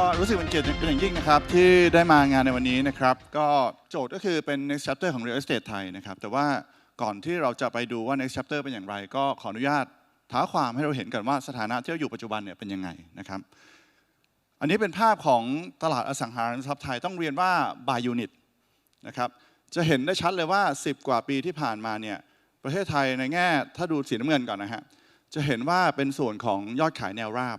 ก็รู้สึกเป็นเกียรติเป็นอย่างยิ่งนะครับ ที่ได้มางานในวันนี้นะครับ ก็โจทย์ก็คือเป็น next chapter ของ real estate ไทยนะครับ แต่ว่าก่อนที่เราจะไปดูว่า next chapter เป็นอย่างไร ก็ขออนุญาตท้าความให้เราเห็นกันว่าสถานะที่เราอยู่ปัจจุบันเนี่ยเป็นยังไงนะครับ อันนี้เป็นภาพของตลาดอสังหาริมทรัพย์ไทยต้องเรียนว่า by unit นะครับจะเห็นได้ชัดเลยว่า 10 กว่าปีที่ผ่านมาเนี่ยประเทศไทยในแง่ ถ้าดูสีน้ำเงินก่อนนะฮะจะเห็นว่าเป็นส่วนของยอดขายแนวราบ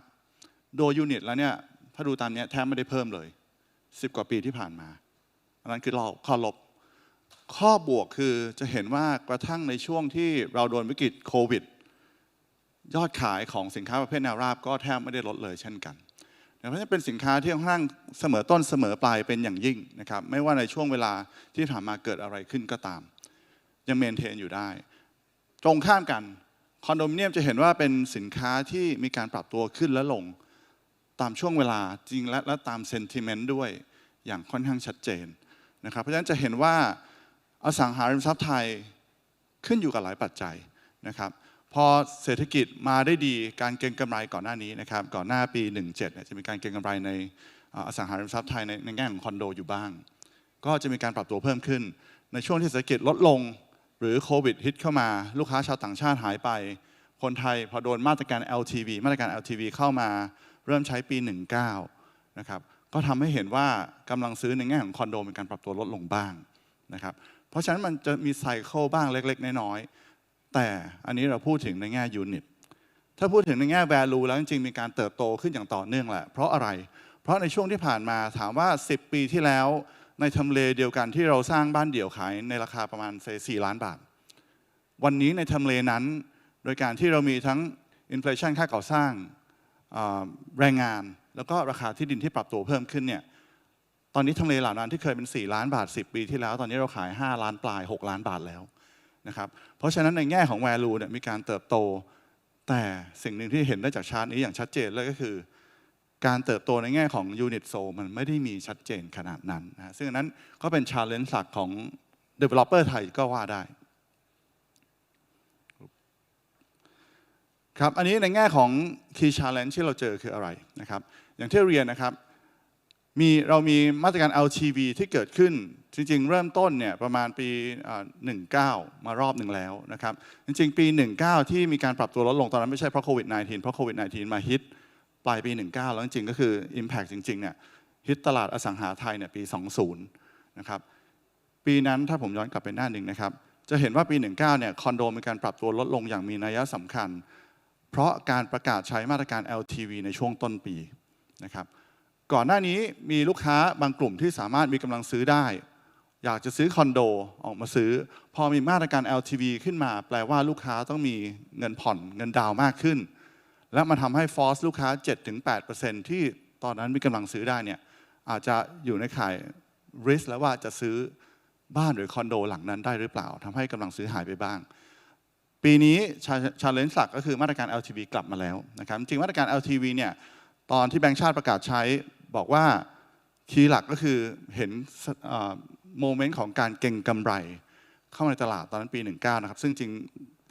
โดยยูนิตแล้วเนี่ย ถ้าดูตามนี้แทบไม่ได้เพิ่มเลย 10 กว่าปีที่ผ่านมาอันนั้นคือเราข้อลบ ข้อบวกคือจะเห็นว่ากระทั่งในช่วงที่เราโดนวิกฤตโควิด ยอดขายของสินค้าประเภทแนวราบก็แทบไม่ได้ลดเลยเช่นกันเพราะฉะนั้นเป็นสินค้าที่ค่อนข้างเสมอต้นเสมอปลายเป็นอย่างยิ่งนะครับไม่ว่าในช่วงเวลาที่ผ่านมาเกิดอะไรขึ้นก็ตาม ยังเมนเทนอยู่ได้ ตรงข้ามกันคอนโดมิเนียมจะเห็นว่าเป็นสินค้าที่มีการปรับตัวขึ้นและลง ตามช่วงเวลาจริงและและตามเซนติเมนต์ด้วยอย่างค่อนข้างชัดเจนนะครับ เพราะฉะนั้นจะเห็นว่าอสังหาริมทรัพย์ไทยขึ้นอยู่กับหลายปัจจัยนะครับ พอเศรษฐกิจมาได้ดีการเก็งกำไรก่อนหน้านี้นะครับ ก่อนหน้าปี 17เนี่ยจะมีการเก็งกำไรในอ่าอสังหาริมทรัพย์ไทยในในแง่ของคอนโดอยู่บ้าง ก็จะมีการปรับตัวเพิ่มขึ้น ในช่วงที่เศรษฐกิจลดลงหรือโควิดฮิตเข้ามาลูกค้าชาวต่างชาติหายไป คนไทยพอโดนมาตรการ LTV มาตรการ LTV เข้ามา เริ่มใช้ปี 19 นะครับ ก็ทำให้เห็นว่ากำลังซื้อในแง่ของคอนโดมีการปรับตัวลดลงบ้างนะครับ เพราะฉะนั้นมันจะมีไซเคิลบ้างเล็ก ๆ น้อยๆ แต่อันนี้เราพูดถึงในแง่ยูนิต ถ้าพูดถึงในแง่ value แล้วจริงๆ มีการเติบโตขึ้นอย่างต่อเนื่องแหละ เพราะอะไร เพราะในช่วงที่ผ่านมาถามว่า 10 ปีที่แล้วในทำเลเดียวกันที่เราสร้างบ้านเดี่ยวขายในราคาประมาณเซ4ล้านบาท วันนี้ในทำเลนั้น โดยการที่เรามีทั้งอินฟลชันค่าก่อสร้าง แรงงาน แล้วก็ราคาที่ดินที่ปรับตัวเพิ่มขึ้นเนี่ยตอนนี้ทำเลเหล่านั้นที่เคยเป็น 4 ล้านบาท 10 ปีที่แล้ว ตอนนี้เราขาย 5 ล้านปลาย 6 ล้านบาทแล้วนะครับเพราะฉะนั้นในแง่ของ value เนี่ยมีการเติบโต แต่สิ่งหนึ่งที่เห็นได้จากชาร์ตนี้อย่างชัดเจนเลยก็คือ การเติบโตในแง่ของ unit sold มันไม่ได้มีชัดเจนขนาดนั้นนะซึ่งนั้นก็เป็น challenge หลักของ developer ไทยก็ว่าได้ ครับอันนี้ในแง่ของ key challenge ที่เราเจอคืออะไรนะครับ อย่างที่เรียนนะครับมีเรามีมาตรการ LTV ที่เกิดขึ้น จริงๆ เริ่มต้นเนี่ยประมาณปีอ่า19 มารอบหนึ่งแล้วนะครับ จริงๆ ปี 19 ที่มีการปรับตัวลดลงตอนนั้นไม่ใช่เพราะโควิด -19 เพราะโควิด -19 มาฮิตปลายปี 19 แล้วจริงๆ ก็คือ Impact จริงๆ เนี่ยฮิตตลาดอสังหาไทยเนี่ยปี 20 นะครับ ปีนั้นถ้าผมย้อนกลับไปหน้าหนึ่งนะครับ จะเห็นว่าปี 19 เนี่ยคอนโดมีการปรับตัวลดลงอย่างมีนัยสำคัญ เพราะการประกาศใช้มาตรการ LTV ในช่วงต้นปีนะครับก่อนหน้านี้มีลูกค้าบางกลุ่มที่สามารถมีกำลังซื้อได้ อยากจะซื้อคอนโดออกมาซื้อ พอมีมาตรการ LTV ขึ้นมา แปลว่าลูกค้าต้องมีเงินผ่อนเงินดาวน์มากขึ้น และมันทำให้ฟอสลูกค้า 7-8%ที่ตอนนั้นมีกำลังซื้อได้เนี่ยอาจจะอยู่ในข่าย risk แล้วว่าจะซื้อบ้านหรือคอนโดหลังนั้นได้หรือเปล่าทำให้กำลังซื้อหายไปบ้าง ปีนี้ชาเลนจ์หลักก็คือมาตรการ LTV กลับมาแล้วนะครับจริงมาตรการ LTV เนี่ยตอนที่แบงก์ชาติประกาศใช้บอกว่าคีย์หลักก็คือเห็นโมเมนต์ของการเก็งกำไรเข้ามาในตลาดตอนนั้นปี 19 นะครับ ซึ่งจริง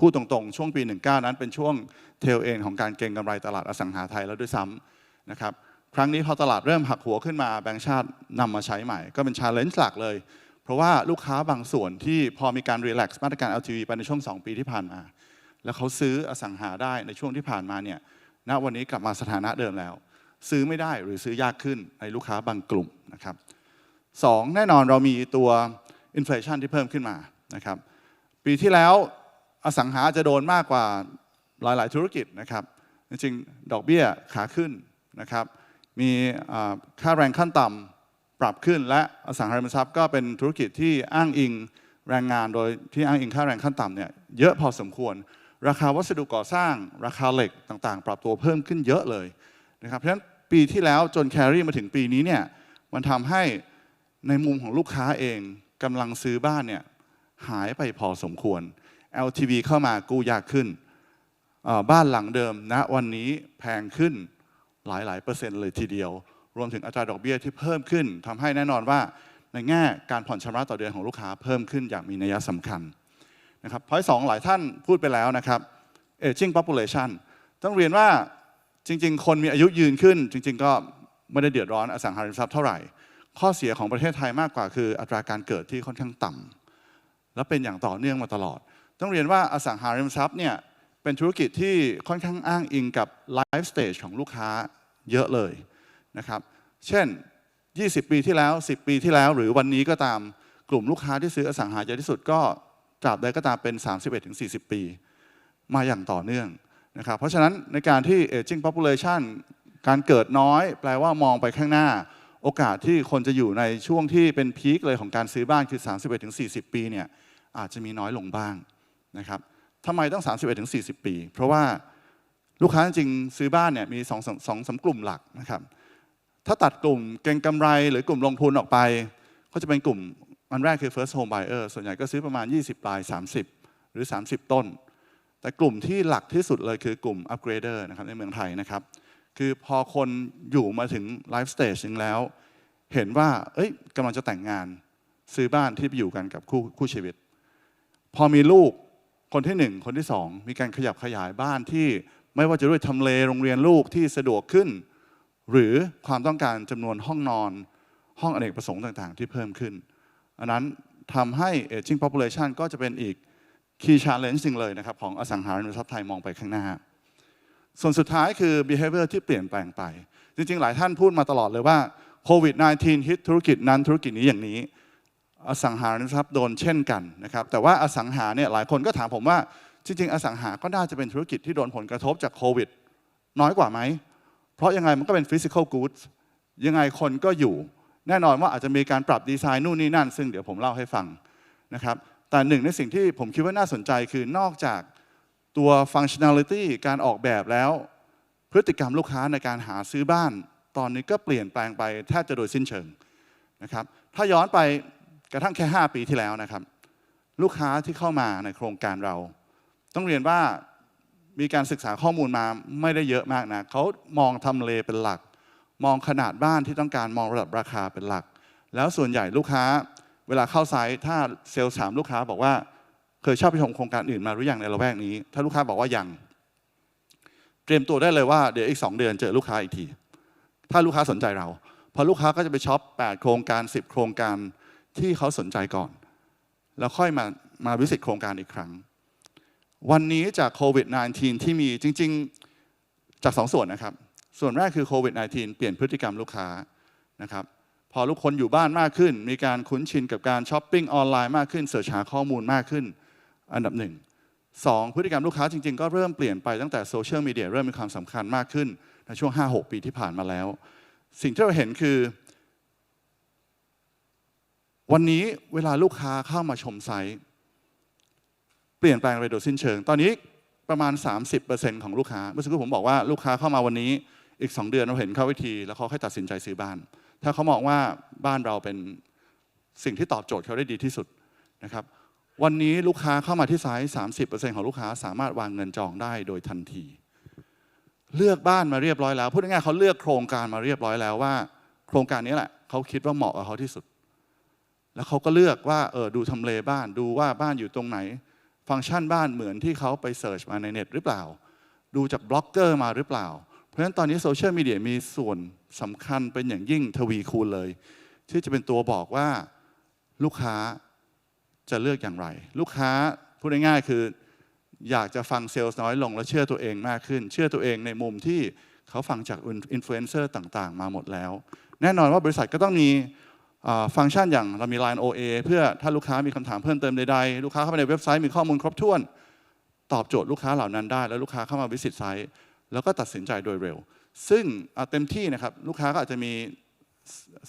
พูดตรงๆ ช่วงปี 19 นั้นเป็นช่วงเทลเอ็นของการเก็งกำไรตลาดอสังหาไทยแล้วด้วยซ้ำนะครับครั้งนี้พอตลาดเริ่มหักหัวขึ้นมาแบงก์ชาตินำมาใช้ใหม่ ก็เป็นชาเลนจ์หลักเลย เพราะว่าลูกค้าบางส่วนที่พอมีการรีแลกซ์มาตรการ LTV ไปในช่วง 2 ปีที่ผ่านมา แล้วเขาซื้ออสังหาได้ในช่วงที่ผ่านมาเนี่ยณวันนี้กลับมาสถานะเดิมแล้ว ซื้อไม่ได้หรือซื้อยากขึ้นในลูกค้าบางกลุ่มนะครับสองแน่นอนเรามีตัวอินฟลชันที่เพิ่มขึ้นมานะครับปีที่แล้วอสังหาจะโดนมากกว่าหลาย ๆ ธุรกิจนะครับ จริงๆ ดอกเบี้ยขาขึ้นนะครับ มีค่าแรงขั้นต่ำ รับขึ้น และอสังหาริมทรัพย์ก็เป็นธุรกิจที่อ้างอิงแรงงานโดยที่อ้างอิงค่าแรงขั้นต่ำเนี่ยเยอะพอสมควร ราคาวัสดุก่อสร้าง ราคาเหล็กต่างๆ ปรับตัวเพิ่มขึ้นเยอะเลยนะครับเพราะฉะนั้นปีที่แล้วจนแครี่มาถึงปีนี้เนี่ยมันทำให้ในมุมของลูกค้าเองกำลังซื้อบ้านเนี่ยหายไปพอสมควร LTV เข้ามากู้ยากขึ้น บ้านหลังเดิมณวันนี้แพงขึ้นหลายหลายๆเปอร์เซ็นต์เลยทีเดียว รวมถึงอัตราดอกเบี้ยที่เพิ่มขึ้นทำให้แน่นอนว่าในแง่การผ่อนชำระต่อเดือนของลูกค้าเพิ่มขึ้นอย่างมีนัยสำคัญนะครับพอยสองหลายท่านพูดไปแล้วนะครับ aging population ต้องเรียนว่าจริง ๆ คนมีอายุยืนขึ้น จริง ๆ ก็ไม่ได้เดือดร้อนอสังหาริมทรัพย์เท่าไหร่ ข้อเสียของประเทศไทยมากกว่าคืออัตราการเกิดที่ค่อนข้างต่ำและเป็นอย่างต่อเนื่องมาตลอด ต้องเรียนว่าอสังหาริมทรัพย์เนี่ยเป็นธุรกิจที่ค่อนข้างอ้างอิงกับไลฟ์สเตจของลูกค้าเยอะเลย นะครับ เช่น 20 ปีที่แล้ว 10 ปีที่แล้ว หรือวันนี้ก็ตามกลุ่มลูกค้าที่ซื้ออสังหาเยอะที่สุดก็ตราบใดก็ตามเป็น 31-40 ปี มาอย่างต่อเนื่องนะครับ เพราะฉะนั้นในการที่ aging population การเกิดน้อย แปลว่ามองไปข้างหน้า โอกาสที่คนจะอยู่ในช่วงที่เป็นพีคเลยของการซื้อบ้านคือ 31-40 ปีเนี่ยอาจจะมีน้อยลงบ้างนะครับทำไมต้อง 31-40 ปี เพราะว่าลูกค้าจริงซื้อบ้านเนี่ยมี2อสองสองสามกลุ่มหลักนะครับ ถ้าตัดกลุ่มเก็งกำไรหรือกลุ่มลงทุนออกไป ก็จะเป็นกลุ่มอันแรกคือ first home buyer ส่วนใหญ่ก็ซื้อประมาณ 20ปลาย 30 หรือ 30 ต้น แต่กลุ่มที่หลักที่สุดเลยคือกลุ่ม upgrader นะครับในเมืองไทยนะครับ คือพอคนอยู่มาถึงไลฟ์สเตจนึงแล้ว เห็นว่า เอ้ยกำลังจะแต่งงานซื้อบ้านที่ไปอยู่กันกับคู่คู่ชีวิต พอมีลูกคนที่หนึ่งคนที่สองมีการขยับขยายบ้านที่ไม่ว่าจะด้วยทำเลโรงเรียนลูกที่สะดวกขึ้น หรือความต้องการจำนวนห้องนอนห้องอเนกประสงค์ต่างๆ ที่เพิ่มขึ้น อันนั้นทำให้ aging population ก็จะเป็นอีก key challenge หนึ่งเลยนะครับ ของอสังหาริมทรัพย์ไทยมองไปข้างหน้า ส่วนสุดท้ายคือ behavior ที่เปลี่ยนแปลงไป จริงๆ หลายท่านพูดมาตลอดเลยว่าโควิด -19 ฮิตธุรกิจนั้นธุรกิจนี้อย่างนี้ อสังหาริมทรัพย์โดนเช่นกันนะครับแต่ว่าอสังหาเนี่ยหลายคนก็ถามผมว่าจริงๆ อสังหาก็น่าจะเป็นธุรกิจที่โดนผลกระทบจากโควิด น้อยกว่าไหม เพราะยังไงมันก็เป็น physical goods ยังไงคนก็อยู่แน่นอนว่าอาจจะมีการปรับดีไซน์นู่นนี่นั่น ซึ่งเดี๋ยวผมเล่าให้ฟังนะครับแต่หนึ่งในสิ่งที่ผมคิดว่าน่าสนใจคือนอกจากตัว functionality การออกแบบแล้ว พฤติกรรมลูกค้าในการหาซื้อบ้าน ตอนนี้ก็เปลี่ยนแปลงไปแทบจะโดยสิ้นเชิงนะครับถ้าย้อนไปกระทั่งแค่ 5 ปีที่แล้วนะครับ ลูกค้าที่เข้ามาในโครงการเรา ต้องเรียนว่า มีการศึกษาข้อมูลมาไม่ได้เยอะมากนะเขามองทำเลเป็นหลัก มองขนาดบ้านที่ต้องการมองระดับราคาเป็นหลัก แล้วส่วนใหญ่ลูกค้าเวลาเข้าไซต์ถ้าเซลล์ถามลูกค้าบอกว่าเคยชอบไปชมโครงการอื่นมาหรือยังในละแวกนี้ ถ้าลูกค้าบอกว่ายัง เตรียมตัวได้เลยว่าเดี๋ยวอีก 2 เดือนเจอลูกค้าอีกที ถ้าลูกค้าสนใจเราพอลูกค้าก็จะไปช็อป 8 โครงการ 10 โครงการที่เขาสนใจก่อน แล้วค่อยมามาวิสิตโครงการอีกครั้ง วันนี้จากโควิด -19 ที่มีจริง ๆ จากสองส่วนนะครับ ส่วนแรกคือโควิด -19 เปลี่ยนพฤติกรรมลูกค้านะครับพอลูกคนอยู่บ้านมากขึ้น มีการคุ้นชินกับการช้อปปิ้งออนไลน์มากขึ้นเสิร์ชหาข้อมูลมากขึ้น อันดับหนึ่งสองพฤติกรรมลูกค้าจริง ๆ ก็เริ่มเปลี่ยนไปตั้งแต่โซเชียลมีเดียเริ่มมีความสำคัญมากขึ้น ในช่วง 5-6 ปีที่ผ่านมาแล้ว สิ่งที่เราเห็นคือ วันนี้เวลาลูกค้าเข้ามาชมไซต์ ปลี่ยนแปลงไปโดยสิ้นเชิง ตอนนี้ประมาณ 30%ของลูกค้า เมื่อสักครู่ผมบอกว่าลูกค้าเข้ามาวันนี้อีก 2 เดือนเราเห็นเข้าวิธี แล้วเขาค่อยตัดสินใจซื้อบ้าน ถ้าเขามองว่าบ้านเราเป็นสิ่งที่ตอบโจทย์เขาได้ดีที่สุดนะครับวันนี้ลูกค้าเข้ามาที่ไซต์30%ของลูกค้าสามารถวางเงินจองได้โดยทันที เลือกบ้านมาเรียบร้อยแล้วพูดง่ายๆเขาเลือกโครงการมาเรียบร้อยแล้วว่า โครงการนี้แหละเขาคิดว่าเหมาะกับเขาที่สุด แล้วเขาก็เลือกว่าเออดูทำเลบ้านดูว่าบ้านอยู่ตรงไหน ฟังก์ชันบ้านเหมือนที่เขาไปเสิร์ชมาในเน็ตหรือเปล่า ดูจากบล็อกเกอร์มาหรือเปล่า เพราะฉะนั้นตอนนี้โซเชียลมีเดียมีส่วนสำคัญเป็นอย่างยิ่งทวีคูณเลย ที่จะเป็นตัวบอกว่าลูกค้าจะเลือกอย่างไร ลูกค้าพูดง่ายๆคือ อยากจะฟังเซลล์น้อยลงและเชื่อตัวเองมากขึ้น เชื่อตัวเองในมุมที่เขาฟังจากอินฟลูเอนเซอร์ต่างๆ มาหมดแล้ว แน่นอนว่าบริษัทก็ต้องมี ฟังก์ชันอย่างเรามี Line OA เพื่อถ้าลูกค้ามีคำถามเพิ่มเติมใดๆ ลูกค้าเข้าไปในเว็บไซต์มีข้อมูลครบถ้วน ตอบโจทย์ลูกค้าเหล่านั้นได้ แล้วลูกค้าเข้ามาวิสิตไซต์แล้วก็ตัดสินใจโดยเร็ว ซึ่งเต็มที่นะครับลูกค้าก็อาจจะมี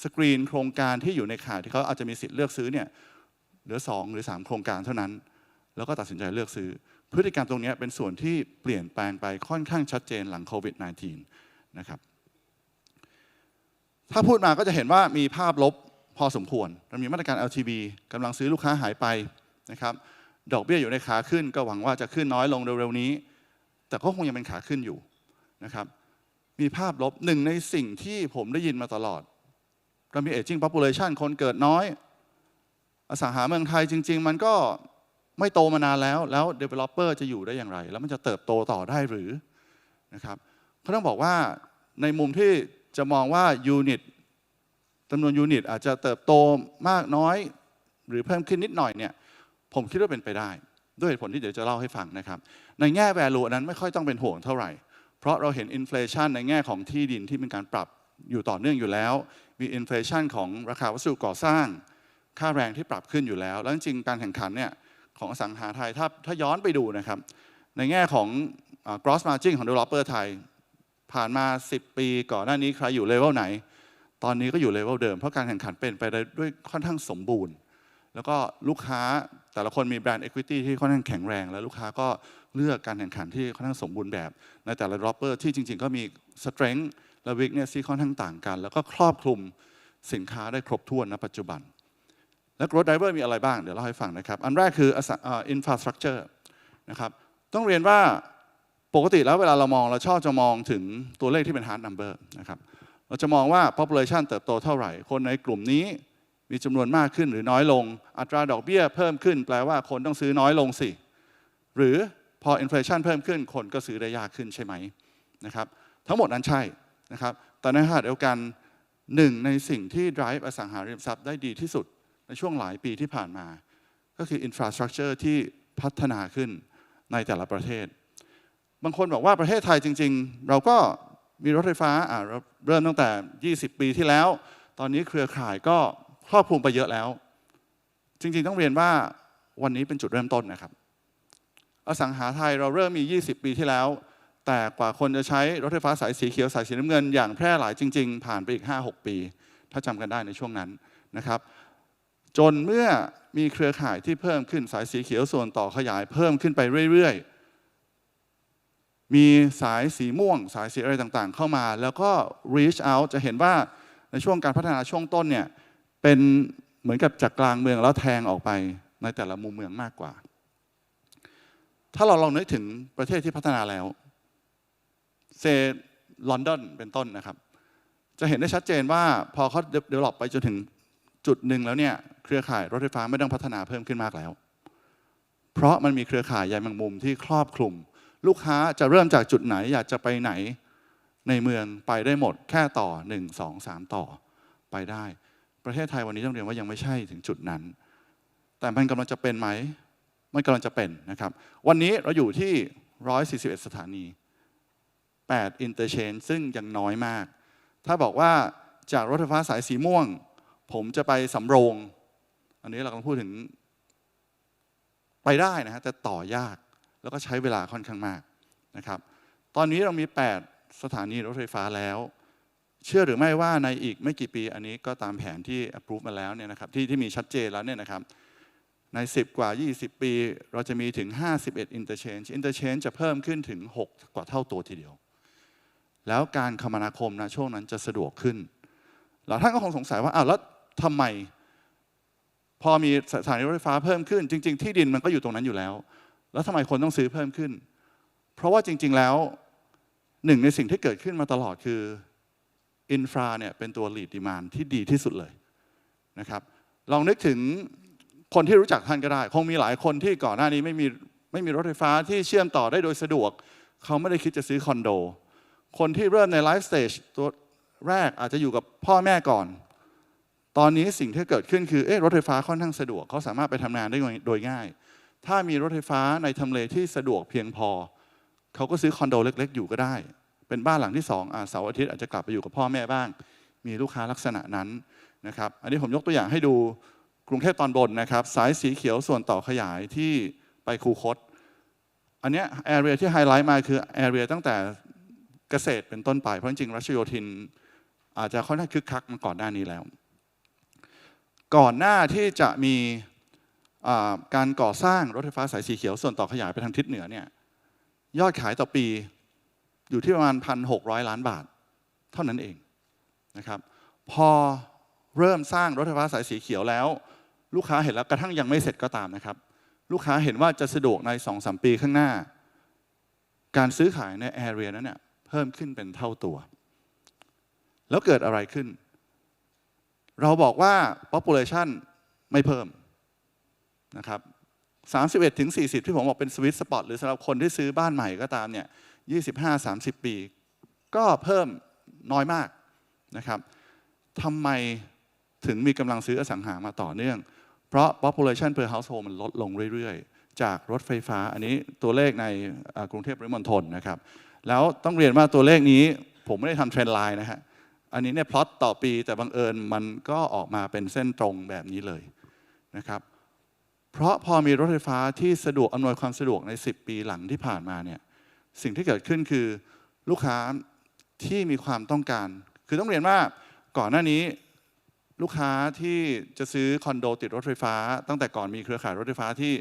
สสกรีนโครงการที่อยู่ในข่ายที่เขาอาจจะมีสิทธิ์เลือกซื้อเนี่ยเหลือ 2 หรือ 3 โครงการเท่านั้น แล้วก็ตัดสินใจเลือกซื้อ พฤติกรรมตรงนี้เป็นส่วนที่เปลี่ยนแปลงไปค่อนข้างชัดเจนหลังโควิด -19 นะครับถ้าพูดมาก็จะเห็นว่ามีภาพลบ พอสมควรเรามีมาตรการ LTV กำลังซื้อลูกค้าหายไปนะครับดอกเบี้ยอยู่ในขาขึ้นก็หวังว่าจะขึ้นน้อยลงเร็วๆนี้ แต่ก็คงยังเป็นขาขึ้นอยู่นะครับมีภาพลบหนึ่งในสิ่งที่ผมได้ยินมาตลอด เรามี aging population คนเกิดน้อย อสังหาเมืองไทยจริง ๆ มันก็ไม่โตมานานแล้ว แล้ว developer จะอยู่ได้อย่างไร แล้วมันจะเติบโตต่อได้หรือนะครับเขาต้องบอกว่าในมุมที่จะมองว่ายูนิตำนวนยูนิตอาจจะเติบโตมากน้อย หรือเพิ่มขึ้นนิดหน่อยเนี่ยผมคิดว่าเป็นไปได้ ด้วยเหตุผลที่เดี๋ยวจะเล่าให้ฟังนะครับ ในแง่ value อันนั้นไม่ค่อยต้องเป็นห่วงเท่าไหร่ เพราะเราเห็นอินฟล t ชันในแง่ของที่ดินที่มีการปรับอยู่ต่อเนื่องอยู่แล้ว มีอินฟล t ชันของราคาวัสดุก่อสร้าง ค่าแรงที่ปรับขึ้นอยู่แล้ว แล้วจริงการแข่งขันเนี่ยของสังหาไทยถ้าถ้าย้อนไปดูนะครับ ในแง่ของ gross margin ของ developer ไทยผ่านมา 10 ปีก่อนหน้านี้ใครอยู่เลเวลไหน ตอนนี้ก็อยู่เลเวลเดิม เพราะการแข่งขันเป็นไปได้ด้วยค่อนข้างสมบูรณ์ แล้วก็ลูกค้าแต่ละคนมีแบรนด์ equity ที่ค่อนข้างแข็งแรง แล้วลูกค้าก็เลือกการแข่งขันที่ค่อนข้างสมบูรณ์แบบ ในแต่ละ developer ที่จริง ๆ ก็มี strength และ weakness ที่ค่อนข้างต่างกัน แล้วก็ครอบคลุมสินค้าได้ครบถ้วนณปัจจุบัน และ growth driver มีอะไรบ้าง เดี๋ยวเล่าให้ฟังนะครับ อันแรกคืออสังอ่า infrastructure นะครับต้องเรียนว่าปกติแล้วเวลาเรามองเราชอบจะมองถึงตัวเลขที่เป็น hard number นะครับ เราจะมองว่า population เติบโตเท่าไหร่ คนในกลุ่มนี้มีจำนวนมากขึ้นหรือน้อยลง อัตราดอกเบี้ยเพิ่มขึ้น แปลว่าคนต้องซื้อน้อยลงสิ หรือพอ inflation เพิ่มขึ้น คนก็ซื้อได้ยากขึ้นใช่ไหมนะครับ ทั้งหมดนั้นใช่นะครับ แต่ในขณะเดียวกันหนึ่งในสิ่งที่ drive อสังหาริมทรัพย์ได้ดีที่สุดในช่วงหลายปีที่ผ่านมา ก็คือ infrastructure ที่พัฒนาขึ้นในแต่ละประเทศ บางคนบอกว่าประเทศไทยจริง ๆ เราก็ มีรถไฟฟ้าเราเริ่มตั้งแต่ 20 ปีที่แล้ว ตอนนี้เครือข่ายก็ครอบคลุมไปเยอะแล้ว จริงๆต้องเรียนว่าวันนี้เป็นจุดเริ่มต้นนะครับ อสังหาไทยเราเริ่มมี 20 ปีที่แล้ว แต่กว่าคนจะใช้รถไฟฟ้าสายสีเขียวสายสีน้ำเงิน อย่างแพร่หลายจริง ๆ ผ่านไปอีก 5-6 ปี ถ้าจำกันได้ในช่วงนั้นนะครับ จนเมื่อมีเครือข่ายที่เพิ่มขึ้นสายสีเขียวส่วนต่อขยายเพิ่มขึ้นไปเรื่อยๆ มีสายสีม่วง สายสีอะไรต่างๆ เข้ามา แล้วก็ reach out จะเห็นว่าในช่วงการพัฒนาช่วงต้นเนี่ยเป็นเหมือนกับจากกลางเมืองแล้วแทงออกไปในแต่ละมุมเมืองมากกว่า ถ้าเราลองนึกถึงประเทศที่พัฒนาแล้วเซลอนดอนเป็นต้นนะครับ จะเห็นได้ชัดเจนว่าพอเขาเดเวลลอปไปจนถึงจุดหนึ่งแล้วเนี่ยเครือข่ายรถไฟฟ้าไม่ต้องพัฒนาเพิ่มขึ้นมากแล้ว เพราะมันมีเครือข่ายใยแมงมุมที่ครอบคลุม ลูกค้าจะเริ่มจากจุดไหน อยากจะไปไหนในเมืองไปได้หมดแค่ต่อ 1 2 3 ต่อไปได้ ประเทศไทยวันนี้ต้องเรียนว่ายังไม่ใช่ถึงจุดนั้น แต่มันกำลังจะเป็นไหมมันกำลังจะเป็นนะครับ วันนี้เราอยู่ที่ 141 สถานี 8 interchange ซึ่งยังน้อยมาก ถ้าบอกว่าจากรถไฟฟ้าสายสีม่วง ผมจะไปสำโรง อันนี้เรากำลังพูดถึงไปได้นะฮะแต่ต่อยาก แล้วก็ใช้เวลาค่อนข้างมากนะครับ ตอนนี้เรามี 8 สถานีรถไฟฟ้าแล้ว เชื่อหรือไม่ว่าในอีกไม่กี่ปีอันนี้ก็ตามแผนที่ approve มาแล้วเนี่ยนะครับที่ที่มีชัดเจนแล้วเนี่ยนะครับใน 10 กว่า 20 ปี เราจะมีถึง 51 interchange interchange จะเพิ่มขึ้นถึง 6 กว่าเท่าตัวทีเดียว แล้วการคมนาคมนะช่วงนั้นจะสะดวกขึ้นหลายท่านก็คงสงสัยว่าอ้าวแล้วทำไม พอมีสถานีรถไฟฟ้าเพิ่มขึ้น จริง ๆ ที่ดินมันก็อยู่ตรงนั้นอยู่แล้ว แล้วทำไมคนต้องซื้อเพิ่มขึ้น เพราะว่าจริง ๆ แล้วหนึ่งในสิ่งที่เกิดขึ้นมาตลอดคืออินฟราเนี่ยเป็นตัว lead demand ที่ดีที่สุดเลยนะครับลองนึกถึงคนที่รู้จักท่านก็ได้ คงมีหลายคนที่ก่อนหน้านี้ไม่มีไม่มีรถไฟฟ้าที่เชื่อมต่อได้โดยสะดวก เขาไม่ได้คิดจะซื้อคอนโด คนที่เริ่มในไลฟ์สเตจตัวแรกอาจจะอยู่กับพ่อแม่ก่อน ตอนนี้สิ่งที่เกิดขึ้นคือเอ๊ะรถไฟฟ้าค่อนข้างสะดวก เขาสามารถไปทำงานได้โดยง่าย ถ้ามีรถไฟฟ้าในทำเลที่สะดวกเพียงพอ เขาก็ซื้อคอนโดเล็ก ๆ อยู่ก็ได้ เป็นบ้านหลังที่สองอาเสาร์อาทิตย์อาจจะกลับไปอยู่กับพ่อแม่บ้าง มีลูกค้าลักษณะนั้นนะครับ อันนี้ผมยกตัวอย่างให้ดูกรุงเทพตอนบนนะครับ สายสีเขียวส่วนต่อขยายที่ไปคูคต อันเนี้ยแอเรียที่ไฮไลท์มาคือแอเรียตั้งแต่เกษตรเป็นต้นไป เพราะจริงๆรัชโยธิน อาจจะค่อนข้างคึกคักมาก่อนหน้านี้แล้ว ก่อนหน้าที่จะมี การก่อสร้างรถไฟฟ้าสายสีเขียวส่วนต่อขยายไปทางทิศเหนือเนี่ยยอดขายต่อปีอยู่ที่ประมาณ 1,600 ล้านบาท เท่านั้นเองนะครับพอเริ่มสร้างรถไฟฟ้าสายสีเขียวแล้ว ลูกค้าเห็นแล้วกระทั่งยังไม่เสร็จก็ตามนะครับ ลูกค้าเห็นว่าจะสะดวกใน2อสปีข้างหน้า การซื้อขายในแอเรียนั้นเนี่ยเพิ่มขึ้นเป็นเท่าตัว แล้วเกิดอะไรขึ้น เราบอกว่า population ไม่เพิ่ม นะครับ31ถึง40 ที่ผมบอกเป็นสวิตสปอตหรือสำหรับคนที่ซื้อบ้านใหม่ก็ตามเนี่ย25 30 ปี ก็เพิ่มน้อยมากนะครับทำไมถึงมีกำลังซื้ออสังหามาต่อเนื่อง เพราะ population per household มันลดลงเรื่อยๆ จากรถไฟฟ้าอันนี้ตัวเลขในกรุงเทพปริมณฑลนะครับ แล้วต้องเรียนว่าตัวเลขนี้ผมไม่ได้ทำเทรนไลน์นะฮะอันนี้เนี่ยพลอตต่อปีแต่บังเอิญมันก็ออกมาเป็นเส้นตรงแบบนี้เลยนะครับ เพราะพอมีรถไฟฟ้าที่สะดวกอำนวยความสะดวกใน 10 ปีหลังที่ผ่านมาเนี่ยสิ่งที่เกิดขึ้นคือลูกค้าที่มีความต้องการ คือต้องเรียนว่าก่อนหน้านี้ลูกค้าที่จะซื้อคอนโดติดรถไฟฟ้า ตั้งแต่ก่อนมีเครือข่ายรถไฟฟ้าที่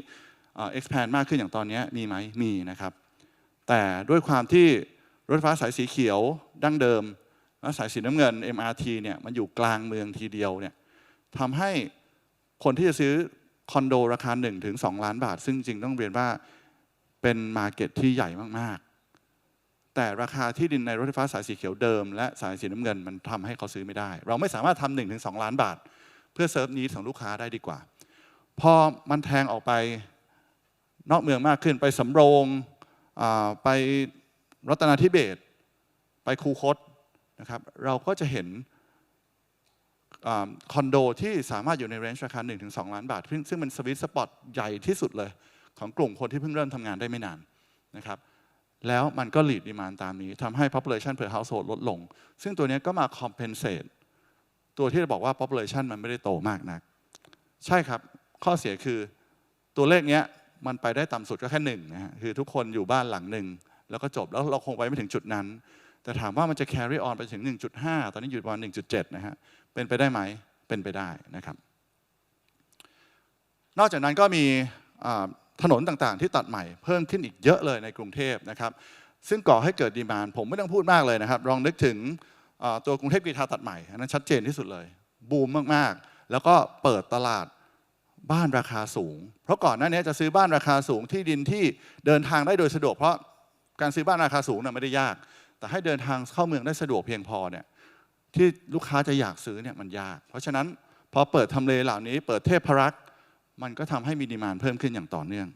expand มากขึ้นอย่างตอนนี้มีไหมมีนะครับ แต่ด้วยความที่รถไฟฟ้าสายสีเขียวดั้งเดิมและสายสีน้ำเงิน MRT เนี่ยมันอยู่กลางเมืองทีเดียวเนี่ยทำให้คนที่จะซื้อ คอนโดราคา1ถึง2ล้านบาท ซึ่งจริงต้องเรียนว่าเป็นมาเก็ตที่ใหญ่มากๆ แต่ราคาที่ดินในรถไฟฟ้าสายสีเขียวเดิม และสายสีน้ำเงินมันทำให้เขาซื้อไม่ได้ เราไม่สามารถทำ1ถึง2ล้านบาท เพื่อเซิร์ฟนี้ของลูกค้าได้ดีกว่า พอมันแทงออกไปนอกเมืองมากขึ้นไปสำโรงไปรัตนาธิเบศไปคูคตนะครับ เราก็จะเห็น คอนโดที่สามารถอยู่ในเรนจ์ราคา 1-2 ล้านบาท ซึ่งเป็นสวิตสปอตใหญ่ที่สุดเลย ของกลุ่มคนที่เพิ่งเริ่มทำงานได้ไม่นานนะครับแล้วมันก็ lead demand ตามนี้ทำให้ population per household ลดลง ซึ่งตัวนี้ก็มา compensate ตัวที่จะบอกว่า population มันไม่ได้โตมากนัก ใช่ครับ ข้อเสียคือตัวเลขเนี้ยมันไปได้ต่ำสุดก็แค่หนึ่งนะฮะคือทุกคนอยู่บ้านหลังหนึ่งแล้วก็จบแล้วเราคงไปไม่ถึงจุดนั้น แต่ถามว่ามันจะ carry on ไปถึง 1.5 ตอนนี้อยู่ประมาณ1.7 นะฮะ เป็นไปได้ไหม เป็นไปได้นะครับ นอกจากนั้นก็มีถนนต่างๆ ที่ตัดใหม่เพิ่มขึ้นอีกเยอะเลยในกรุงเทพนะครับ ซึ่งก่อให้เกิดดีมานผมไม่ต้องพูดมากเลยนะครับ ลองนึกถึงตัวกรุงเทพกรีฑาตัดใหม่ อันนั้นชัดเจนที่สุดเลย บูมมากๆ แล้วก็เปิดตลาดบ้านราคาสูง เพราะก่อนหน้านี้จะซื้อบ้านราคาสูงที่ดินที่เดินทางได้โดยสะดวก เพราะการซื้อบ้านราคาสูงน่ะไม่ได้ยาก แต่ให้เดินทางเข้าเมืองได้สะดวกเพียงพอเนี่ยที่ลูกค้าจะอยากซื้อเนี่ยมันยาก เพราะฉะนั้นพอเปิดทำเลเหล่านี้ เปิดเทพรักษ์มันก็ทำให้มีดีมานเพิ่มขึ้นอย่างต่อเนื่อง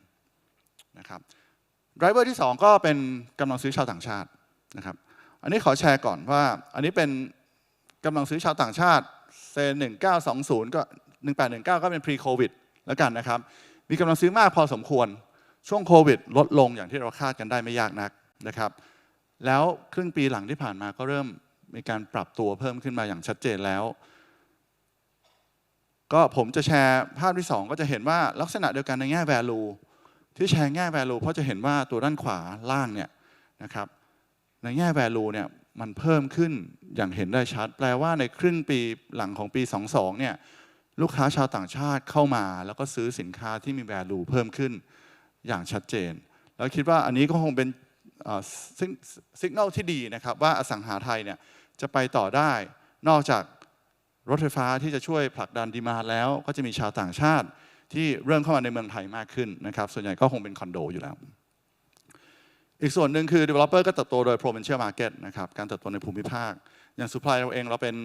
นะครับไดรเวอร์ที่ 2 ก็เป็นกำลังซื้อชาวต่างชาตินะครับอันนี้ขอแชร์ก่อนว่า อันนี้เป็นกำลังซื้อชาวต่างชาติเซน1920 ก็ 1819 ก็เป็น pre covid แล้วกันนะครับ มีกำลังซื้อมากพอสมควรช่วงโควิดลดลงอย่างที่เราคาดกันได้ไม่ยากนักนะครับ แล้วครึ่งปีหลังที่ผ่านมาก็เริ่มมีการปรับตัวเพิ่มขึ้นมาอย่างชัดเจนแล้ว ก็ผมจะแชร์ภาพที่ 2 ก็จะเห็นว่าลักษณะเดียวกันในแง่ value ที่แชร์แง่ value เพราะจะเห็นว่าตัวด้านขวาล่างเนี่ยนะครับในแง่ value เนี่ยมันเพิ่มขึ้นอย่างเห็นได้ชัด แปลว่าในครึ่งปีหลังของปี 22เนี่ยลูกค้าชาวต่างชาติเข้ามา แล้วก็ซื้อสินค้าที่มี value เพิ่มขึ้นอย่างชัดเจน แล้วคิดว่าอันนี้ก็คงเป็น สัญญาณที่ดีนะครับว่าอสังหาไทยเนี่ยจะไปต่อได้นอกจากรถไฟฟ้าที่จะช่วยผลักดันดีมาแล้วก็จะมีชาวต่างชาติที่เริ่มเข้ามาในเมืองไทยมากขึ้นนะครับ ส่วนใหญ่ก็คงเป็นคอนโดอยู่แล้ว อีกส่วนหนึ่งคือ developer ก็เติบโตโดย provincial market นะครับการเติบโตในภูมิภาค อย่าง supply เราเองเราเป็น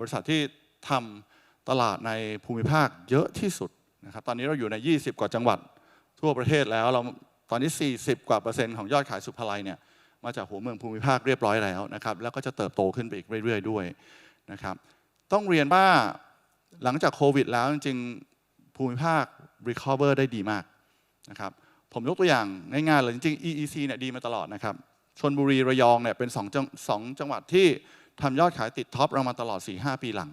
บริษัทที่ทำตลาดในภูมิภาคเยอะที่สุดนะครับตอนนี้เราอยู่ใน 20 กว่าจังหวัดทั่วประเทศแล้วเรา ตอนนี้ 40 กว่าเปอร์เซ็นต์ของยอดขายสุภาลัยเนี่ยมาจากหัวเมืองภูมิภาคเรียบร้อยแล้วนะครับแล้วก็จะเติบโตขึ้นไปอีกเรื่อย ๆ ด้วยนะครับต้องเรียนว่าหลังจากโควิดแล้วจริงๆ ภูมิภาค recover ได้ดีมากนะครับผมยกตัวอย่างง่ายๆเลยจริงๆ EEC เนี่ยดีมาตลอดนะครับชนบุรีระยองเนี่ยเป็นสองจังสองจังหวัดที่ทำยอดขายติดท็อปเรามาตลอด 4-5 ปีหลัง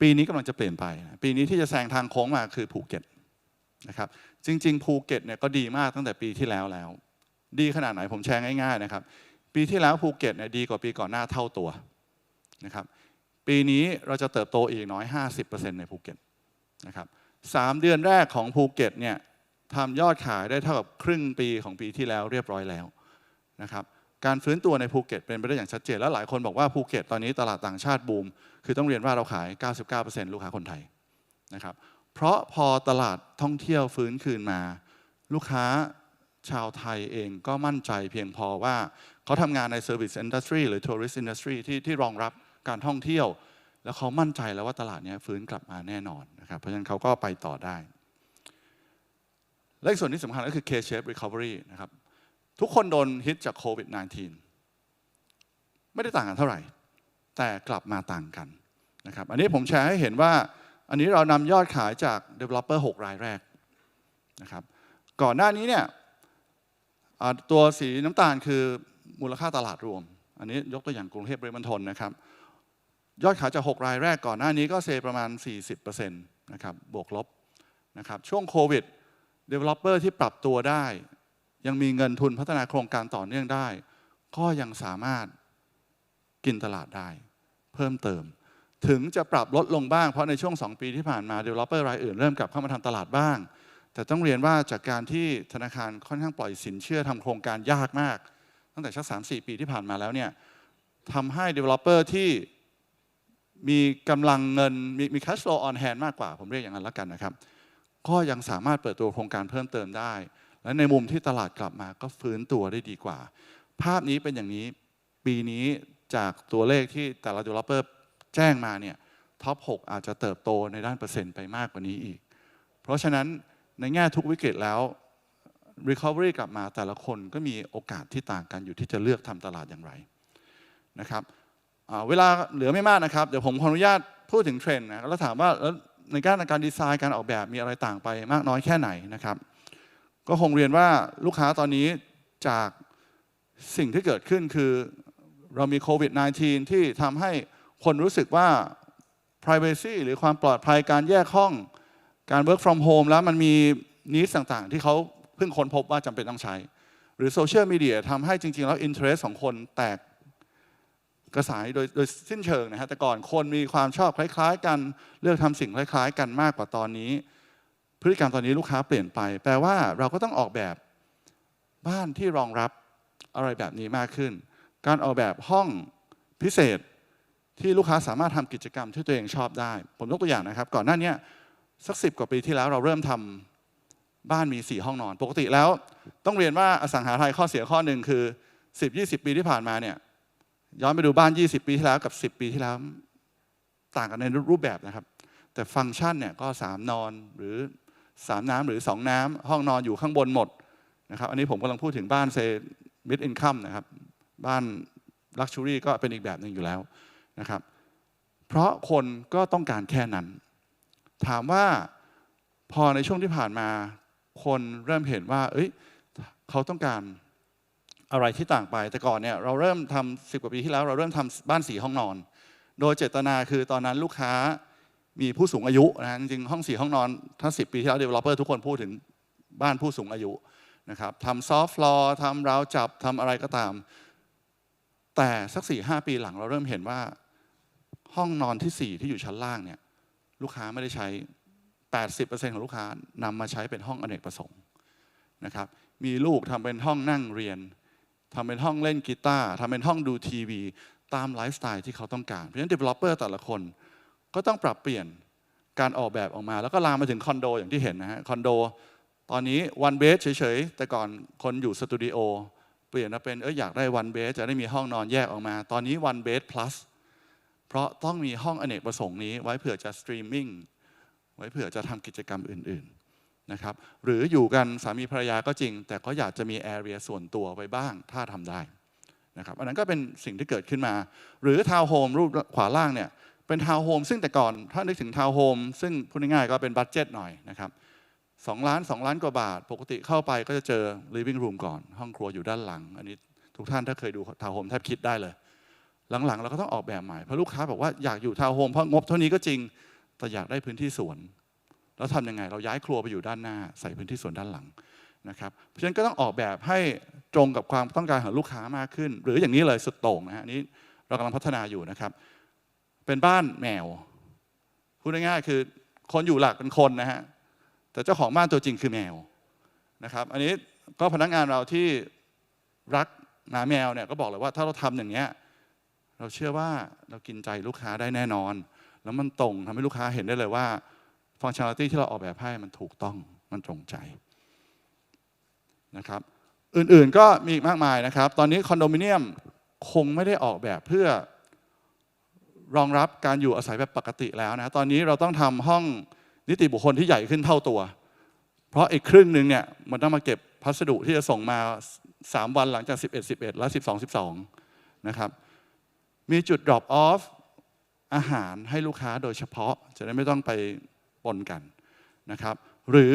ปีนี้กำลังจะเปลี่ยนไป ปีนี้ที่จะแซงทางโค้งมาคือภูเก็ตนะครับ จริง ๆ ภูเก็ตเนี่ยก็ดีมากตั้งแต่ปีที่แล้วแล้ว ดีขนาดไหนผมแชร์ง่าย ๆ นะครับ ปีที่แล้วภูเก็ตเนี่ยดีกว่าปีก่อนหน้าเท่าตัวนะครับ ปีนี้เราจะเติบโตอีกน้อย 50%ในภูเก็ตนะครับสามเดือนแรกของภูเก็ตเนี่ยทำยอดขายได้เท่ากับครึ่งปีของปีที่แล้วเรียบร้อยแล้วนะครับการฟื้นตัวในภูเก็ตเป็นไปได้อย่างชัดเจน แล้วหลายคนบอกว่าภูเก็ตตอนนี้ตลาดต่างชาติบูม คือต้องเรียนว่าเราขาย 99%ลูกค้าคนไทยนะครับ เพราะพอตลาดท่องเที่ยวฟื้นคืนมา ลูกค้าชาวไทยเองก็มั่นใจเพียงพอว่าเขาทำงานใน Service Industry หรือ Tourist Industry ที่ที่รองรับการท่องเที่ยว แล้วเขามั่นใจแล้วว่าตลาดนี้ฟื้นกลับมาแน่นอนนะครับ เพราะฉะนั้นเขาก็ไปต่อได้ และอีกส่วนที่สำคัญก็คือ K-shape recovery นะครับ ทุกคนโดนฮิตจากโควิด -19 ไม่ได้ต่างกันเท่าไหร่ แต่กลับมาต่างกันนะครับ อันนี้ผมแชร์ให้เห็นว่า อันนี้เรานำยอดขายจาก Developer 6 รายแรกนะครับ ก่อนหน้านี้เนี่ยตัวสีน้ำตาลคือมูลค่าตลาดรวม อันนี้ยกตัวอย่างกรุงเทพปริมณฑลนะครับ ยอดขายจาก 6 รายแรกก่อนหน้านี้ก็เซประมาณ 40%นะครับ บวกลบนะครับ ช่วงโควิด Developer ที่ปรับตัวได้ ยังมีเงินทุนพัฒนาโครงการต่อเนื่องได้ ก็ยังสามารถกินตลาดได้ เพิ่มเติม ถึงจะปรับลดลงบ้าง เพราะในช่วง 2 ปีที่ผ่านมา Developer รายอื่นเริ่มกลับเข้ามาทำตลาดบ้าง แต่ต้องเรียนว่าจากการที่ธนาคารค่อนข้างปล่อยสินเชื่อทำโครงการยากมาก ตั้งแต่ชัก3-4ปีที่ผ่านมาแล้วเนี่ยทำให้ Developer ที่มีกำลังเงินมีมี cash flow on hand มากกว่า ผมเรียกอย่างนั้นแล้วกันนะครับ ก็ยังสามารถเปิดตัวโครงการเพิ่มเติมได้ และในมุมที่ตลาดกลับมาก็ฟื้นตัวได้ดีกว่า ภาพนี้เป็นอย่างนี้ปีนี้จากตัวเลขที่แต่ละ developer แจ้งมาเนี่ยท็อป 6 อาจจะเติบโตในด้านเปอร์เซ็นต์ไปมากกว่านี้อีก เพราะฉะนั้นในแง่ทุกวิกฤตแล้ว recovery กลับมาแต่ละคนก็มีโอกาสที่ต่างกันอยู่ที่จะเลือกทำตลาดอย่างไรนะครับเวลาเหลือไม่มากนะครับ เดี๋ยวผมขออนุญาตพูดถึงเทรนด์นะแล้วถามว่าแล้วในการการดีไซน์การออกแบบมีอะไรต่างไปมากน้อยแค่ไหนนะครับ ก็คงเรียนว่าลูกค้าตอนนี้จากสิ่งที่เกิดขึ้นคือเรามีโควิด -19 ที่ทำให้ คนรู้สึกว่า privacy หรือความปลอดภัยการแยกห้อง การ work from home แล้วมันมีนิสต่างๆ ที่เขาเพิ่งค้นพบว่าจำเป็นต้องใช้ หรือโซเชียลมีเดียทำให้จริง ๆ แล้ว interest ของคนแตกกระสายโดยโดยสิ้นเชิงนะฮะแต่ก่อนคนมีความชอบคล้าย ๆ กันเลือกทำสิ่งคล้าย ๆ กันมากกว่าตอนนี้ พฤติกรรมตอนนี้ลูกค้าเปลี่ยนไป แปลว่าเราก็ต้องออกแบบบ้านที่รองรับอะไรแบบนี้มากขึ้น การออกแบบห้องพิเศษ ที่ลูกค้าสามารถทำกิจกรรมที่ตัวเองชอบได้ ผมยกตัวอย่างนะครับ ก่อนหน้านี้สักสิบกว่าปีที่แล้วเราเริ่มทำบ้านมีสี่ห้องนอน ปกติแล้วต้องเรียนว่าอสังหาริมทยข้อเสียข้อหนึ่งคือ 10-20 ปีที่ผ่านมาเนี่ยย้อนไปดูบ้าน 20 ปีที่แล้วกับ 10 ปีที่แล้ว ต่างกันในรูปแบบนะครับ แต่ฟังก์ชันเนี่ยก็สามนอนหรือสามน้ำหรือสองน้ำห้องนอนอยู่ข้างบนหมดนะครับ อันนี้ผมกำลังพูดถึงบ้านเซมิดอินคัมนะครับ บ้านลักชัวรี่ก็เป็นอีกแบบหนึ่งอยู่แล้ว นะครับ เพราะคนก็ต้องการแค่นั้น ถามว่าพอในช่วงที่ผ่านมา คนเริ่มเห็นว่า เอ้ยเขาต้องการอะไรที่ต่างไป แต่ก่อนเนี่ยเราเริ่มทำสิบกว่าปีที่แล้ว เราเริ่มทำบ้านสีห้องนอน โดยเจตนาคือตอนนั้นลูกค้ามีผู้สูงอายุนะจริงห้องสีห้องนอนถ้าสิปีที่แล้ว developer ทุกคนพูดถึงบ้านผู้สูงอายุนะครับทำซอฟต์ฟลอร์ทำราวจับทำอะไรก็ตาม แต่สักสี่ห้าปีหลังเราเริ่มเห็นว่า ห้องนอนที่สี่ที่อยู่ชั้นล่างเนี่ยลูกค้าไม่ได้ใช้ 80%ของลูกค้านำมาใช้เป็นห้องอเนกประสงค์นะครับมีลูกทำเป็นห้องนั่งเรียนทำเป็นห้องเล่นกีตาร์ทำเป็นห้องดูทีวี ตามไลฟ์สไตล์ที่เขาต้องการ เพราะฉะนั้น developer แต่ละคนก็ต้องปรับเปลี่ยนการออกแบบออกมา แล้วก็ลามมาถึงคอนโดอย่างที่เห็นนะฮะคอนโดตอนนี้วันเบสเฉยๆ แต่ก่อนคนอยู่สตูดิโอเปลี่ยนมาเป็นเอออยากได้วันเบสจะได้มีห้องนอนแยกออกมา ตอนนี้วันเบส plus เพราะต้องมีห้องอเนกประสงค์นี้ไว้เผื่อจะสตรีมมิ่งไว้เผื่อจะทำกิจกรรมอื่นๆนะครับหรืออยู่กันสามีภรรยาก็จริง แต่ก็อยากจะมีแอเรียส่วนตัวไว้บ้างถ้าทำได้นะครับอันนั้นก็เป็นสิ่งที่เกิดขึ้นมา หรือทาวน์โฮมรูปขวาล่างเนี่ยเป็นทาวน์โฮมซึ่งแต่ก่อนถ้านึกถึงทาวน์โฮมซึ่งพูดง่ายๆก็เป็นบัตเจ็ตหน่อยนะครับสองล้านสองล้านกว่าบาท ปกติเข้าไปก็จะเจอ living room ก่อน ห้องครัวอยู่ด้านหลัง อันนี้ทุกท่านถ้าเคยดูทาวน์โฮมแทบคิดได้เลย หลังๆ เราก็ต้องออกแบบใหม่เพราะลูกค้าบอกว่าอยากอยู่ทาวน์โฮมเพราะงบเท่านี้ก็จริงแต่อยากได้พื้นที่สวน แล้วทำยังไง เราย้ายครัวไปอยู่ด้านหน้า ใส่พื้นที่สวนด้านหลังนะครับเพราะฉะนั้นก็ต้องออกแบบให้ตรงกับความต้องการของลูกค้ามากขึ้น หรืออย่างนี้เลยสุดโต่งนะฮะนี้เรากำลังพัฒนาอยู่นะครับ เป็นบ้านแมวพูดง่ายๆคือคนอยู่หลักเป็นคนนะฮะแต่เจ้าของบ้านตัวจริงคือแมวนะครับ อันนี้ก็พนักงานเราที่รักหมาแมวเนี่ยก็บอกเลยว่าถ้าเราทำอย่างเนี้ย เราเชื่อว่าเรากินใจลูกค้าได้แน่นอน แล้วมันตรงทำให้ลูกค้าเห็นได้เลยว่าฟังชัน a l i t y ที่เราออกแบบให้มันถูกต้องมันตรงใจนะครับ อื่นๆก็มีอีกมากมายนะครับ ตอนนี้คอนโดมิเนียมคงไม่ได้ออกแบบเพื่อรองรับการอยู่อาศัยแบบปกติแล้วนะตอนนี้เราต้องทำห้องนิติบุคคลที่ใหญ่ขึ้นเท่าตัว เพราะอีกครึ่งหนึ่งเนี่ยมันต้องมาเก็บพัสดุที่จะส่งมา 3 วันหลังจาก 11 11 และ 12 12 นะครับ มีจุด drop off อาหารให้ลูกค้าโดยเฉพาะ จะได้ไม่ต้องไปปนกันนะครับ หรือ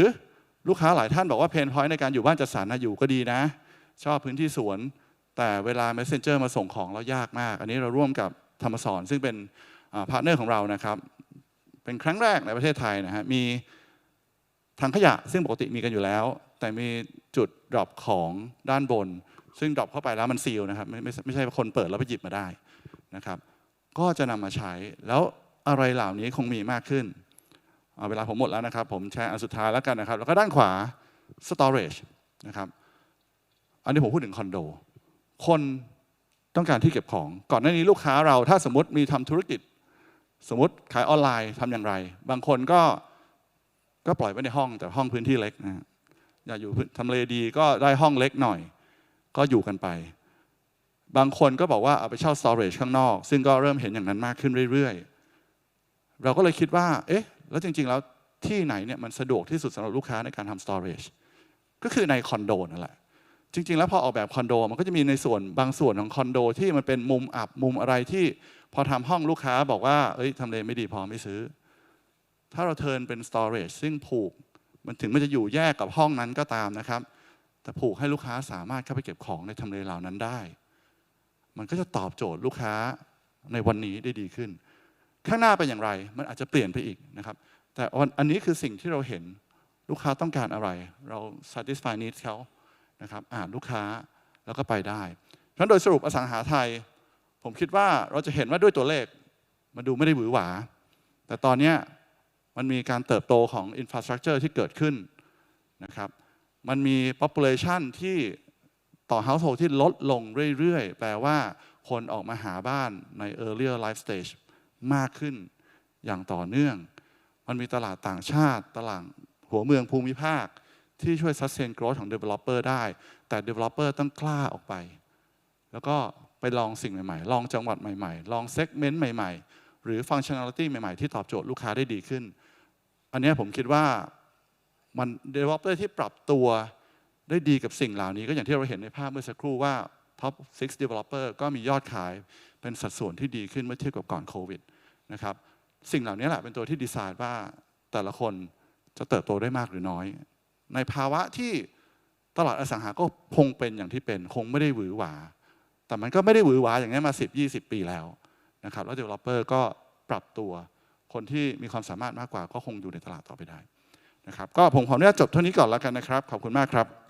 ลูกค้าหลายท่านบอกว่าเพนพอยต์ในการอยู่บ้านจัดสรรนะอยู่ก็ดีนะ ชอบพื้นที่สวน แต่เวลา Messenger มาส่งของเรายากมาก อันนี้เราร่วมกับธรรมสอนซึ่งเป็นพาร์ทเนอร์ของเรานะครับ เป็นครั้งแรกในประเทศไทยนะฮะมีถังขยะซึ่งปกติมีกันอยู่แล้ว แต่มีจุดดรอปของด้านบน ซึ่งดรอปเข้าไปแล้วมันซีลนะครับไม่ไม่ไม่ใช่คนเปิดแล้วไปหยิบมาได้ นะครับ ก็จะนำมาใช้ แล้วอะไรเหล่านี้คงมีมากขึ้นเอาเวลาผมหมดแล้วนะครับ ผมแชร์อันสุดท้ายแล้วกันนะครับ แล้วก็ด้านขวา storage นะครับ อันนี้ผมพูดถึงคอนโด คนต้องการที่เก็บของ ก่อนหน้านี้ลูกค้าเราถ้าสมมติมีทำธุรกิจ สมมติขายออนไลน์ทำอย่างไร บางคนก็ก็ปล่อยไว้ในห้องแต่ห้องพื้นที่เล็กนะอยากอยู่ทำเลดีก็ได้ห้องเล็กหน่อย ก็อยู่กันไป บางคนก็บอกว่าเอาไปเช่า storage ข้างนอก ซึ่งก็เริ่มเห็นอย่างนั้นมากขึ้นเรื่อยๆ เราก็เลยคิดว่า เอ๊ะ แล้วจริงๆ แล้วที่ไหนเนี่ยมันสะดวกที่สุดสำหรับลูกค้าในการทำ storage ก็คือในคอนโดนั่นแหละ จริง ๆ แล้วพอออกแบบคอนโดมันก็จะมีในส่วนบางส่วนของคอนโดที่มันเป็นมุมอับมุมอะไรที่พอทำห้องลูกค้าบอกว่า เอ้ยทำเลไม่ดีพอไม่ซื้อ ถ้าเราเทิร์นเป็น storage ซึ่งผูก มันถึงมันจะอยู่แยกกับห้องนั้นก็ตามนะครับ แต่ผูกให้ลูกค้าสามารถเข้าไปเก็บของในทำเลเหล่านั้นได้ มันก็จะตอบโจทย์ลูกค้าในวันนี้ได้ดีขึ้น ข้างหน้าเป็นอย่างไร มันอาจจะเปลี่ยนไปอีกนะครับ แต่อันนี้คือสิ่งที่เราเห็นลูกค้าต้องการอะไร เรา satisfy needs เขานะครับอ่านลูกค้าแล้วก็ไปได้เพราะฉะนั้นโดยสรุปอสังหาไทย ผมคิดว่าเราจะเห็นว่าด้วยตัวเลข มันดูไม่ได้หวือหวา แต่ตอนนี้มันมีการเติบโตของ infrastructure ที่เกิดขึ้นนะครับ มันมี population ที่ ต่อ household ที่ลดลงเรื่อยๆ แปลว่าคนออกมาหาบ้านใน earlier life stage มากขึ้นอย่างต่อเนื่อง มันมีตลาดต่างชาติตลาดหัวเมืองภูมิภาค ที่ช่วย sustain growth ของ developer ได้ แต่ developer ต้องกล้าออกไป แล้วก็ไปลองสิ่งใหม่ๆ ลองจังหวัดใหม่ๆ ลอง segment ใหม่ๆ หรือ functionality ใหม่ๆ ที่ตอบโจทย์ลูกค้าได้ดีขึ้น อันนี้ผมคิดว่ามัน developer ที่ปรับตัว ได้ดีกับสิ่งเหล่านี้ ก็อย่างที่เราเห็นในภาพเมื่อสักครู่ว่า top 6 developer ก็มียอดขายเป็นสัดส่วนที่ดีขึ้นเมื่อเทียบกับก่อนโควิดนะครับสิ่งเหล่านี้แหละเป็นตัวที่ดีไซน์ว่าแต่ละคนจะเติบโตได้มากหรือน้อย ในภาวะที่ตลาดอสังหาก็คงเป็นอย่างที่เป็น คงไม่ได้หวือหวา แต่มันก็ไม่ได้หวือหวาอย่างนี้มา 10-20 ปีแล้วนะครับแล้ว developer ก็ปรับตัวคนที่มีความสามารถมากกว่าก็คงอยู่ในตลาดต่อไปได้นะครับก็ผมขออนุญาตจบเท่านี้ก่อนแล้วกันนะครับ ขอบคุณมากครับ